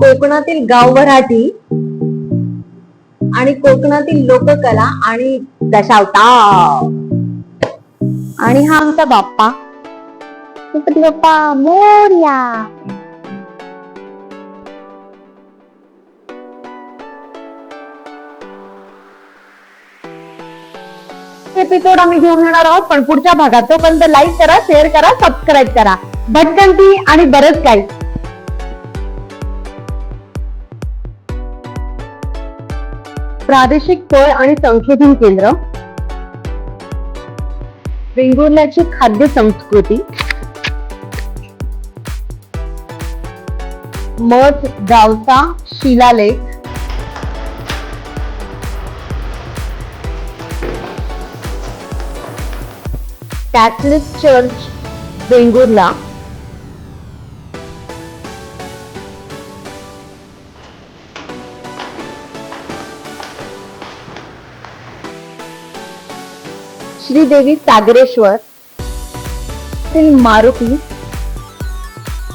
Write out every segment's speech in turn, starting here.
कोकणातील गाव मराठी आणि कोकणातील लोककला आणि दशावतार आणि हा आमचा बाप्पा. गणपती बाप्पा मोर्या. हे एपिसोड आम्ही घेऊन येणार आहोत पण पुढच्या भागात. तोपर्यंत लाईक करा शेअर करा सबस्क्राईब करा. भटकंती आणि बरंच काही. प्रादेशिक फळ आणि संशोधन केंद्र. वेंगुर्ल्याची खाद्य संस्कृती. मठ गावचा शिलालेख. Catholic church Vengurla. Sridevi Sagareshwar Maruti.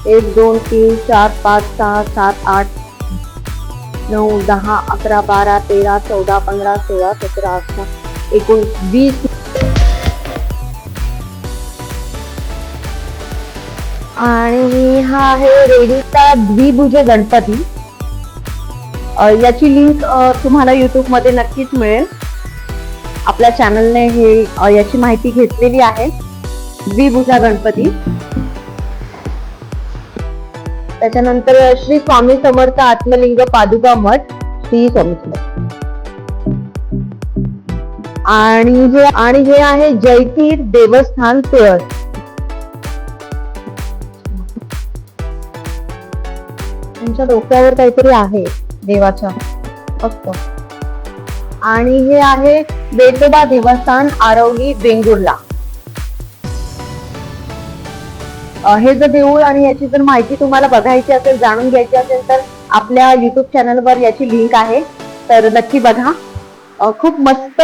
एक दोन तीन चार पाच सहा सात आठ नऊ दहा अकरा बारा तेरा चौदा पंधरा सोळा सतरा अठरा एकोणीस वीस. आणि हा आहे रेडीचा द्विभुज गणपती. याची लिंक तुम्हाला युट्यूबमध्ये नक्कीच मिळेल. आपल्या चॅनलने हे याची माहिती घेतलेली आहे. द्विभुजा गणपती. त्याच्यानंतर श्री स्वामी समर्थ आत्मलिंग पादुका मठ श्री स्वामी समर्थ. आणि हे आणि हे आहे जयतीर देवस्थान तुळस त्यांच्या डोक्यावर काहीतरी आहे देवाच्या. फक्त. आणि हे आहे वेतोबा देवस्थान आरवली वेंगुर्ला. हे जर देऊळ आणि याची जर माहिती तुम्हाला बघायची असेल जाणून घ्यायची असेल तर आपल्या युट्यूब चॅनलवर याची लिंक आहे. तर नक्की बघा. खूप मस्त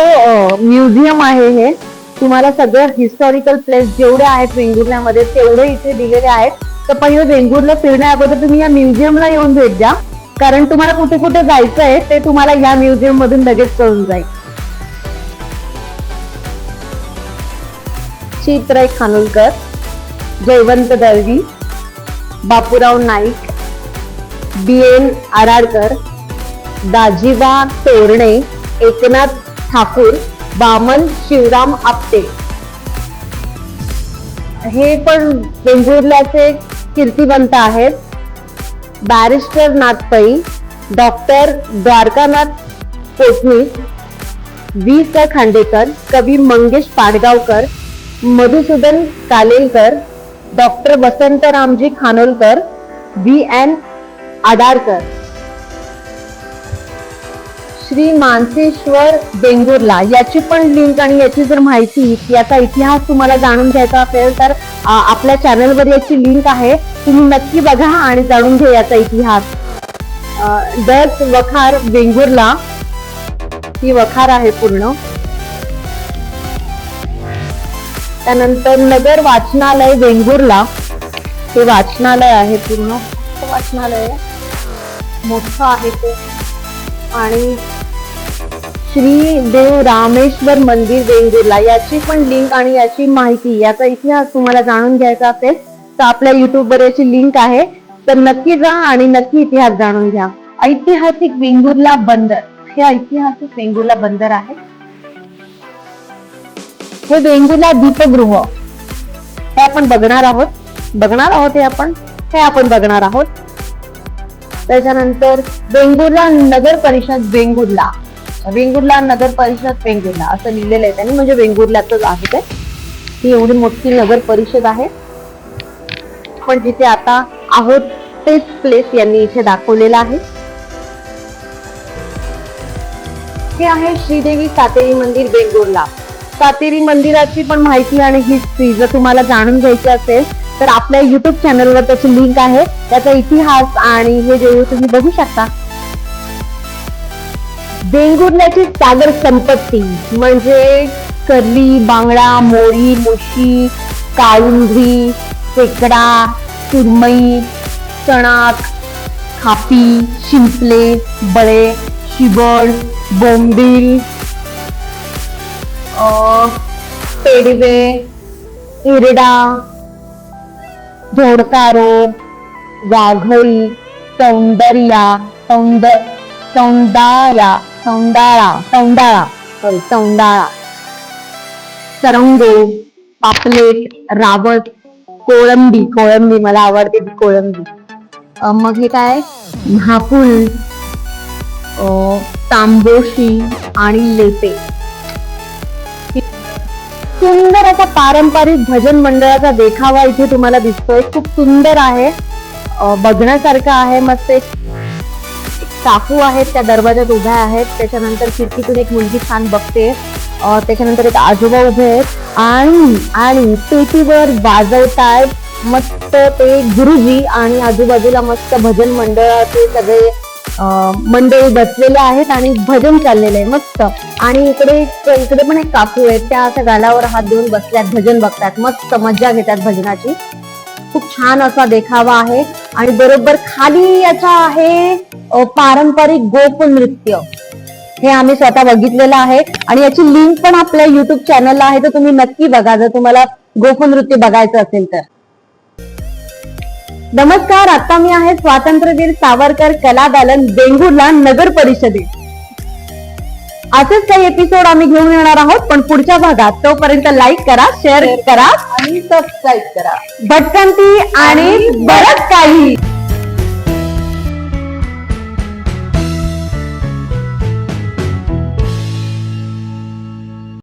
म्युझियम आहे हे. तुम्हाला सगळं हिस्टॉरिकल प्लेस जेवढे आहेत वेंगुर्ल्यामध्ये तेवढे इथे दिलेले आहेत. तर पहिले वेंगुर्ला फिरण्या अगोदर तुम्ही या म्युझियमला येऊन भेट द्या. कारण तुम्हाला कुठे कुठे जायचं आहे ते तुम्हाला या म्युझियम मधून लगेच कळून जाईल. चित्रय खानोलकर जयवंत दळवी बापूराव नाईक बी एन आराडकर दाजीबा तोरणे एकनाथ ठाकूर बामन शिवराम आपटे. हे पण वेंगुर्ल्याचे कीर्तिवंत आहेत. Barrister Nath Pai doctor Dwarkanath Kotnis V S Khandekar कवी Mangesh Padgaonkar Madhusudan Kalelkar doctor Vasantramji Khanolkar V N Adarkar. Shri Manseshwar Vengurla याची पण लिंक आणि याची जर माहिती याचा इतिहास तुम्हाला जाणून घ्यायचा असेल तर आपल्या चॅनलवर याची लिंक आहे. तुम्ही नक्की बघा आणि जाणून घ्या याचा इतिहास. अ, दस वखार वेंगुर्ला ही वखार आहे पूर्ण. त्यानंतर नगर वाचनालय वेंगुर्ला. हे वाचनालय आहे पूर्ण. वाचनालय मोठं आहे ते. आणि श्री देव रामेश्वर मंदिर वेंगुर्ला. याची पण लिंक आणि याची माहिती याचा इतिहास तुम्हाला जाणून घ्यायचा असेल तर आपल्या युट्यूबवर याची लिंक आहे. तर नक्की जा आणि नक्की इतिहास जाणून घ्या. ऐतिहासिक वेंगुर्ला बंदर. हे ऐतिहासिक वेंगुर्ला बंदर आहे. हे वेंगुर्ला दीपगृह. हे आपण बघणार आहोत. बघणार आहोत हे आपण. हे आपण बघणार आहोत. त्याच्यानंतर वेंगुर्ला नगर परिषद वेंगुर्ला. वेंगुर्ला नगर परिषद वेंगुर्ला. असं लिहिलेलं आहे त्यांनी. म्हणजे वेंगुर्ल्यातच आहे ते. ही एवढी मोठी नगर परिषद आहे. पण जिथे आता आहोत तेच प्लेस यांनी इथे दाखवलेलं आहे. हे आहे श्रीदेवी सातेरी मंदिर वेंगुर्ला. सातेरी मंदिराची पण माहिती आणि हिस्ट्री जर तुम्हाला जाणून घ्यायची असेल तर आपल्या युट्यूब चॅनलवर त्याची लिंक आहे. त्याचा इतिहास आणि हे देऊळ तुम्ही बघू शकता. वेंगुर्ल्याची सागर संपत्ती म्हणजे कर्ली बांगडा मोळी मुशी काळुंद्री टेकडा सुरमई चणाक खापी शिंपले बळे शिबळ बोंबील पेडवे इरडा झोडकारो वाघोळी सौंदर्या सौंद सौंदाळा सौंदाळा सौंदाळा सॉरी सौंदाळा. सरंगो पापलेट रावत कोळंबी कोळंबी मला आवडते ती कोळंबी. मग हे काय? महापूल तांबोशी आणि लेपे. सुंदर असा पारंपरिक भजन मंडळाचा देखावा इथे तुम्हाला दिसतोय. खूप सुंदर आहे. बघण्यासारखं आहे. मस्त एक चाकू काकू आहेत. त्या दरवाजात उभ्या आहेत. त्याच्यानंतर खिडकीतून एक मुलगी छान बघते. त्याच्यानंतर एक आजोबा उभे आहेत. आणि आणि पेटीवर वाजवतायत मस्त ते गुरुजी आणि आजूबाजूला मस्त भजन मंडळाचे सगळे मंडळी बसलेले आहेत आणि भजन चाललेलं आहे मस्त. आणि इकडे इकडे पण एक काकू आहेत त्या असं गालावर हात देऊन बसल्यात भजन बघतात. मस्त मज्जा घेतात भजनाची. खूप छान असा देखावा आहे. आणि बरोबर खाली याचा आहे पारंपरिक गोप नृत्य. हे आम्ही स्वतः बघितलेलं आहे. आणि याची लिंक पण आपल्या युट्यूब चॅनलला आहे तर तुम्ही नक्की बघा. जर तुम्हाला गोप नृत्य बघायचं असेल तर. नमस्कार आता मी आहे स्वातंत्र्यवीर सावरकर कला दालन वेंगुर्ला नगर परिषदेत. असेच काही एपिसोड आम्ही घेऊन येणार आहोत पण पुढच्या भागात. तोपर्यंत लाईक करा शेअर करा. आणि सबस्क्राईब करा. भटकंती आणि बरंच काही.